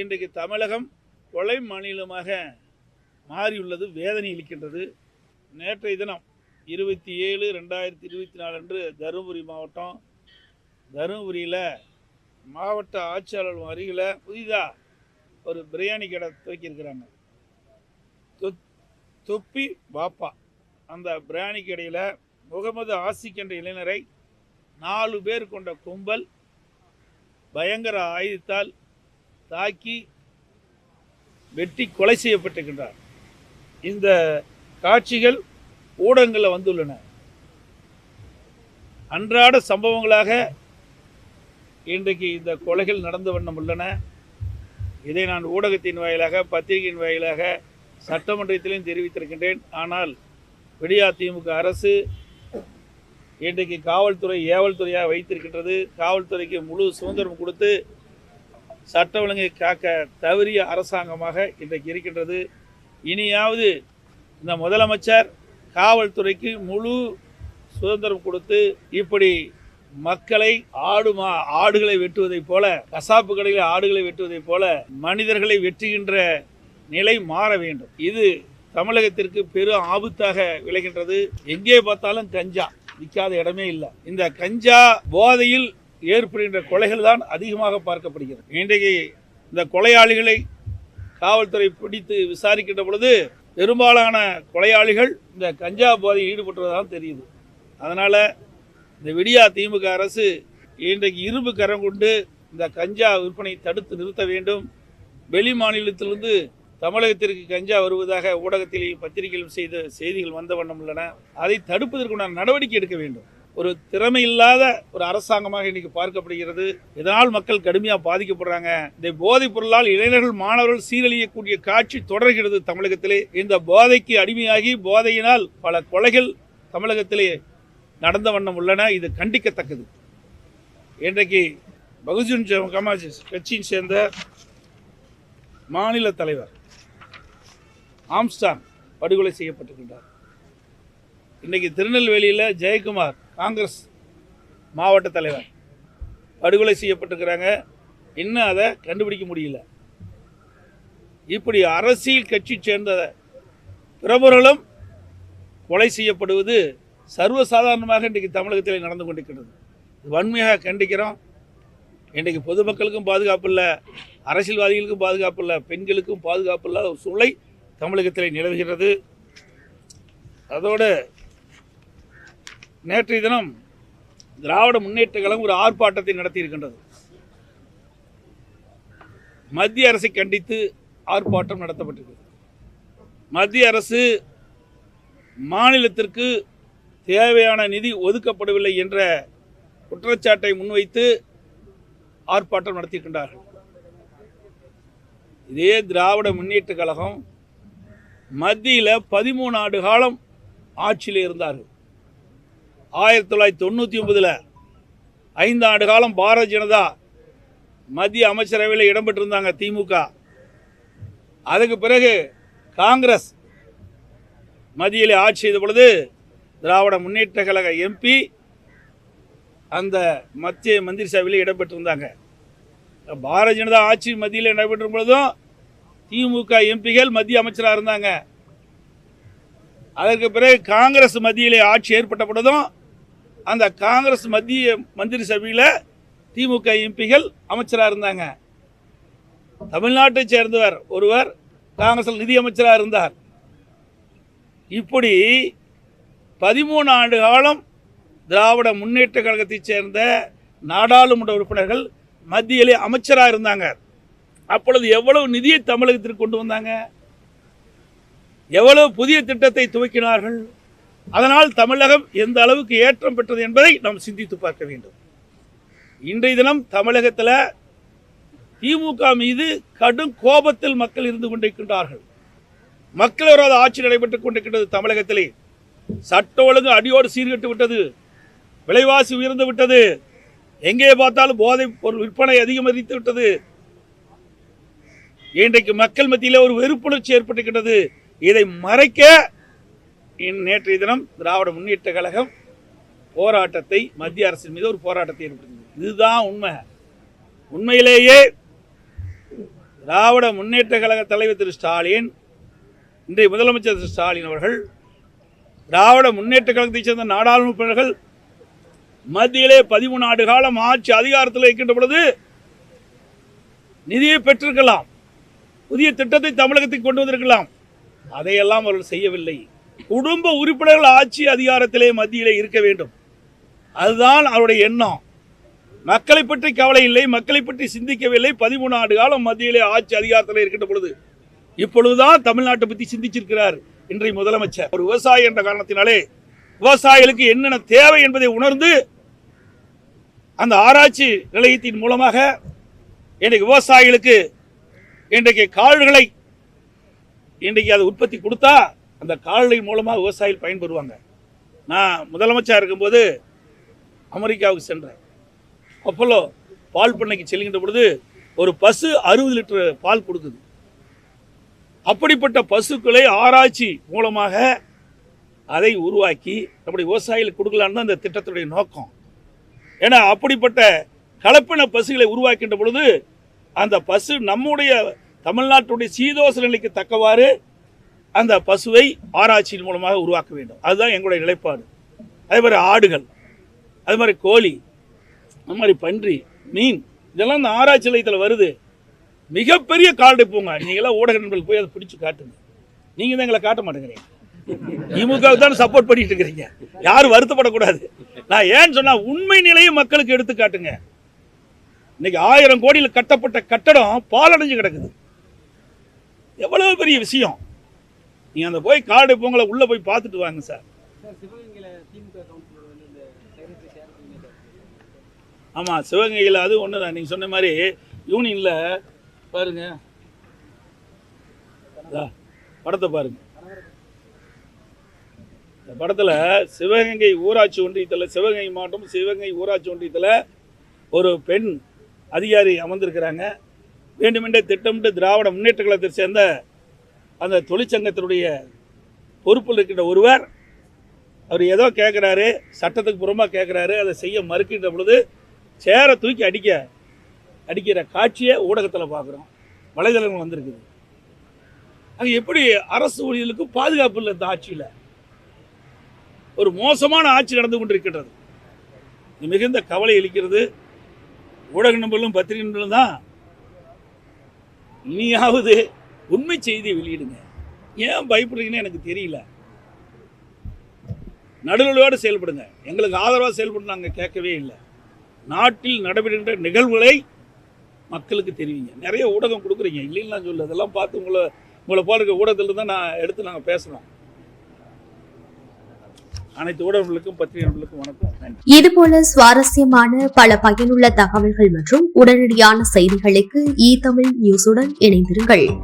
இன்றைக்கு தமிழகம் கொலை மாநிலமாக மாறியுள்ளது வேதனை அளிக்கின்றது. நேற்றைய தினம் இருபத்தி ஏழு ரெண்டாயிரத்தி இருபத்தி நாலு அன்று தருமபுரி மாவட்டம் தருமபுரியில் மாவட்ட ஆட்சியாளர் அருகில் புதிதாக ஒரு பிரியாணி கடை துவக்கியிருக்கிறாங்க. தொப்பி பாப்பா. அந்த பிரியாணி கடையில் முகமது ஆசிக் என்ற இளைஞரை நாலு பேர் கொண்ட கும்பல் பயங்கர ஆயுதத்தால் தாக்கி வெட்டி கொலை செய்யப்பட்டிருக்கின்றார். இந்த காட்சிகள் ஊடகங்களில் வந்துள்ளன. அன்றாட சம்பவங்களாக இன்றைக்கு இந்த கொலைகள் நடந்த வண்ணம் உள்ளன. இதை நான் ஊடகத்தின் வாயிலாக பத்திரிகையின் வாயிலாக சட்டமன்றத்திலும் தெரிவித்திருக்கின்றேன். ஆனால் விடியா திமுக அரசு இன்றைக்கு காவல்துறை ஏவல்துறையாக வைத்திருக்கின்றது. காவல்துறைக்கு முழு சுதந்திரம் கொடுத்து சட்ட ஒழுங்கை காக்க தவறிய அரசாங்கமாக இன்றைக்கு இருக்கின்றது. இனியாவது இந்த முதலமைச்சர் காவல்துறைக்கு முழு சுதந்திரம் கொடுத்து இப்படி மக்களை ஆடு மா ஆடுகளை வெட்டுவதைப் போல கசாப்பு கடையில் ஆடுகளை வெட்டுவதைப் போல மனிதர்களை வெட்டுகின்ற நிலை மாற வேண்டும். இது தமிழகத்திற்கு பெரும் ஆபத்தாக விளைகின்றது. எங்கே பார்த்தாலும் கஞ்சா விற்காத இடமே இல்லை. இந்த கஞ்சா போதையில் ஏற்படுகின்ற கொலைகள் தான் அதிகமாக பார்க்கப்படுகிறது. இன்றைக்கு இந்த கொலையாளிகளை காவல்துறை பிடித்து விசாரிக்கின்ற பொழுது பெரும்பாலான கொலையாளிகள் இந்த கஞ்சா போதையில் ஈடுபட்டுள்ளதான் தெரியுது. அதனால் இந்த விடியா திமுக அரசு இன்றைக்கு இரும்பு கரம் கொண்டு இந்த கஞ்சா விற்பனை தடுத்து நிறுத்த வேண்டும். வெளி மாநிலத்திலிருந்து தமிழகத்திற்கு கஞ்சா வருவதாக ஊடகத்திலேயும் பத்திரிகையிலும் செய்த செய்திகள் வந்த வண்ணம் உள்ளன. அதை தடுப்பதற்குண்டான நடவடிக்கை எடுக்க வேண்டும். ஒரு திறமை இல்லாத ஒரு அரசாங்கமாக இன்னைக்கு பார்க்கப்படுகிறது. இதனால் மக்கள் கடுமையாக பாதிக்கப்படுறாங்க? இந்த போதைப் பொருளால் இளைஞர்கள் மாணவர்கள் சீரழியக்கூடிய காட்சி தொடர்கிறது தமிழகத்திலே. இந்த போதைக்கு அடிமையாகி போதையினால் பல கொலைகள் தமிழகத்திலே நடந்த வண்ணம் உள்ளன. இது கண்டிக்கத்தக்கது. இன்றைக்கு பகுஜன் கமாஜ் கட்சியை சேர்ந்த மாநில தலைவர் ஆம்ஸ்டாங் படுகொலை செய்யப்பட்டிருக்கின்றார். இன்றைக்கி திருநெல்வேலியில் ஜெயக்குமார் காங்கிரஸ் மாவட்ட தலைவர். படுகொலை செய்யப்பட்டிருக்கிறாங்க. இன்னும் அதை கண்டுபிடிக்க முடியல. இப்படி அரசியல் கட்சி சேர்ந்த பிரபர்களும் கொலை செய்யப்படுவது சர்வசாதாரணமாக இன்றைக்கு தமிழகத்தில் நடந்து கொண்டிருக்கிறது. வன்மையாக கண்டிக்கிறோம். இன்றைக்கு பொதுமக்களுக்கும் பாதுகாப்பு இல்லை அரசியல்வாதிகளுக்கும் பாதுகாப்பு இல்லை பெண்களுக்கும் பாதுகாப்பு இல்லாத ஒரு சூழலை தமிழகத்தில் நிலவுகிறது. அதோடு நேற்றைய தினம் திராவிட முன்னேற்ற கழகம் ஒரு ஆர்ப்பாட்டத்தை நடத்தியிருக்கின்றது. மத்திய அரசை கண்டித்து ஆர்ப்பாட்டம் நடத்தப்பட்டிருக்கிறது மத்திய அரசு மாநிலத்திற்கு தேவையான நிதி ஒதுக்கப்படவில்லை என்ற குற்றச்சாட்டை முன்வைத்து ஆர்ப்பாட்டம் நடத்தியிருக்கின்றார்கள். இதே திராவிட முன்னேற்ற கழகம் மத்தியில் பதிமூணு ஆண்டு காலம் ஆட்சியில் இருந்தார்கள். ஆயிரத்தி தொள்ளாயிரத்தி தொண்ணூற்றி ஒன்பதில் ஐந்து ஆண்டு காலம் பாரதிய ஜனதா மத்திய அமைச்சரவையில் இடம்பெற்றிருந்தாங்க திமுக. அதுக்கு பிறகு காங்கிரஸ் மத்தியில் ஆட்சி செய்த பொழுது திராவிட முன்னேற்ற கழக எம்பி அந்த மத்திய மந்திரி சபையில் இடம்பெற்றிருந்தாங்க. பாரதிய ஜனதா ஆட்சி மத்தியில் நடைபெற்றும் பொழுதும் திமுக எம்பிகள் மத்திய அமைச்சராக இருந்தாங்க. அதற்கு பிறகு காங்கிரஸ் மத்தியிலே ஆட்சி ஏற்பட்ட பொழுதும் அந்த காங்கிரஸ் மத்திய மந்திரி சபையில் திமுக எம்பிகள் அமைச்சராக இருந்தாங்க. தமிழ்நாட்டை சேர்ந்தவர் ஒருவர் காங்கிரஸ் நிதி அமைச்சராக இருந்தார். இப்படி பதிமூணு ஆண்டு காலம் திராவிட முன்னேற்ற கழகத்தைச் சேர்ந்த நாடாளுமன்ற உறுப்பினர்கள் மத்தியிலே அமைச்சராக இருந்தாங்க. அப்பொழுது எவ்வளவு நிதியை தமிழகத்திற்கு கொண்டு வந்தாங்க? எவ்வளவு புதிய திட்டத்தை துவக்கினார்கள்? அதனால் தமிழகம் எந்த அளவுக்கு ஏற்றம் பெற்றது என்பதை நாம் சிந்தித்து பார்க்க வேண்டும். இன்றைய தினம் தமிழகத்தில் திமுக மீது கடும் கோபத்தில் மக்கள் இருந்து கொண்டிருக்கின்றார்கள். மக்கள் விரோத ஆட்சி நடைபெற்றுக் கொண்டிருக்கின்றது தமிழகத்திலே. சட்ட ஒழுங்கு அடியோடு சீர்கட்டு விட்டது. விலைவாசி உயர்ந்து விட்டது. எங்கே பார்த்தாலும் போதை பொருள் விற்பனை அதிகமதித்து விட்டது. இன்றைக்கு மக்கள் மத்தியில் ஒரு வெறுப்புணர்ச்சி ஏற்பட்டிருக்கின்றது. இதை மறைக்க நேற்றைய தினம் திராவிட முன்னேற்ற கழகம் போராட்டத்தை மத்திய அரசின் மீது ஒரு போராட்டத்தை ஏற்படுத்தியது. இதுதான் உண்மை. உண்மையிலேயே திராவிட முன்னேற்ற கழக தலைவர் திரு ஸ்டாலின் இன்றைய முதலமைச்சர் திரு ஸ்டாலின் அவர்கள் திராவிட முன்னேற்ற கழகத்தைச் சேர்ந்த நாடாளுமன்ற உறுப்பினர்கள் மத்தியிலே பதிமூணு ஆண்டு காலம் ஆட்சி அதிகாரத்தில் இருக்கின்ற பொழுது நிதியை பெற்றிருக்கலாம். புதிய திட்டத்தை தமிழகத்துக்கு கொண்டு வந்திருக்கலாம். அதையெல்லாம் அவர்கள் செய்யவில்லை. குடும்ப உறுப்பினர்கள் ஆட்சி அதிகாரத்திலே மத்தியிலே இருக்க வேண்டும். அதுதான் அவருடைய எண்ணம். மக்களை பற்றி கவலை இல்லை மக்களை பற்றி சிந்திக்கவில்லை. பதிமூணு ஆண்டு காலம் மத்தியிலே ஆட்சி அதிகாரத்தில் இருக்கின்ற பொழுது இப்பொழுதுதான் தமிழ்நாட்டை பற்றி சிந்திச்சிருக்கிறார் இன்றைய முதலமைச்சர். ஒரு விவசாயி என்ற காரணத்தினாலே விவசாயிகளுக்கு என்னென்ன தேவை என்பதை உணர்ந்து அந்த ஆராய்ச்சி நிலையத்தின் மூலமாக இன்றைக்கு விவசாயிகளுக்கு இன்றைக்கு கால்களை இன்றைக்கு அதை உற்பத்தி கொடுத்தா அந்த கால்நடை மூலமாக விவசாயிகள் பயன்பெறுவாங்க. நான் முதலமைச்சர் இருக்கும்போது அமெரிக்காவுக்கு சென்றேன். அப்போலோ பால் பண்ணைக்கு செல்கின்ற பொழுது ஒரு பசு அறுபது லிட்டர் பால் கொடுக்குது. அப்படிப்பட்ட பசுக்களை ஆராய்ச்சி மூலமாக அதை உருவாக்கி நம்முடைய விவசாயிகளுக்கு கொடுக்கலான்னு தான் இந்த திட்டத்துடைய நோக்கம். ஏன்னா அப்படிப்பட்ட கலப்பின பசுகளை உருவாக்கின்ற பொழுது அந்த பசு நம்முடைய தமிழ்நாட்டுடைய சீதோச நிலைக்கு தக்கவாறு அந்த பசுவை ஆராய்ச்சியின் மூலமாக உருவாக்க வேண்டும். அதுதான் எங்களுடைய நிலைப்பாடு. அதே மாதிரி ஆடுகள் அது மாதிரி கோழி அது மாதிரி பன்றி மீன் இதெல்லாம் இந்த ஆராய்ச்சி நிலையத்தில் வருது. மிகப்பெரிய கால்நடை பூங்கா. நீங்களாம் ஊடக நண்பர்கள் போய் அதை பிடிச்சி காட்டுங்க. நீங்கள் தான் எங்களை காட்ட மாட்டேங்கிறீங்க. திமுக தான் சப்போர்ட் பண்ணிட்டு இருக்கிறீங்க. யாரும் வருத்தப்படக்கூடாது. நான் ஏன்னு சொன்னால் உண்மை நிலையை மக்களுக்கு எடுத்து காட்டுங்க. இன்னைக்கு ஆயிரம் கோடியில் கட்டப்பட்ட கட்டடம் பாலடைஞ்சு கிடக்குது. எவ்வளவு பெரிய விஷயம். நீங்க அந்த போய் காடு பொங்கலை உள்ள போய் பார்த்துட்டு வாங்க சார். சார் சிவகங்கையில் அது ஒன்று தான் நீங்கள் சொன்ன மாதிரி யூனியனில் பாருங்க. படத்தை பாருங்க. இந்த படத்தில் சிவகங்கை ஊராட்சி ஒன்றியத்தில் சிவகங்கை மாவட்டம் சிவகங்கை ஊராட்சி ஒன்றியத்தில் ஒரு பெண் அதிகாரி அமர்ந்திருக்கிறாங்க. வேண்டுமென்றே திட்டமிட்டு திராவிட முன்னேற்ற கழகத்தை சேர்ந்த அந்த தொழிற்சங்கத்தினுடைய பொறுப்பில் இருக்கின்ற ஒருவர் அவர் ஏதோ கேட்குறாரு சட்டத்துக்கு புறமாக கேட்குறாரு அதை செய்ய மறுக்கின்ற பொழுது சேரை தூக்கி அடிக்க அடிக்கிற காட்சியை ஊடகத்தில் பார்க்குறோம். வலைதளங்கள் வந்திருக்குது. அது எப்படி அரசு ஊழியர்களுக்கு பாதுகாப்பு இல்லை இந்த ஆட்சியில்? ஒரு மோசமான ஆட்சி நடந்து கொண்டிருக்கின்றது. இது மிகுந்த கவலை அளிக்கிறது. ஊடக நம்பர்களும் பத்திரிகை நம்பர்களும் தான் இனியாவது உண்மை செய்தியை வெளியிடுங்க. ஏன் பயப்படுறீங்கன்னு எனக்கு தெரியல. நடுநிலையோடு செயல்படுங்க. எங்களுக்கு ஆதரவாக செயல்பட நாங்கள் கேட்கவே இல்லை. நாட்டில் நடைபெறுகின்ற நிகழ்வுகளை மக்களுக்கு தெரிவிங்க. நிறைய ஊடகம் கொடுக்குறீங்க. இல்லைன்னு நான் சொல்ல அதெல்லாம் பார்த்து உங்களை உங்களை போல இருக்க ஊடகத்தில் தான் நான் எடுத்து நாங்கள் பேசுகிறோம் அனைத்து ஊடகங்களுக்கும் பத்திரிகை வணக்கம். நன்றி. சுவாரஸ்யமான பல பயனுள்ள தகவல்கள் மற்றும் உடனடியான செய்திகளுக்கு இ தமிழ் நியூஸுடன் இணைந்திருங்கள்.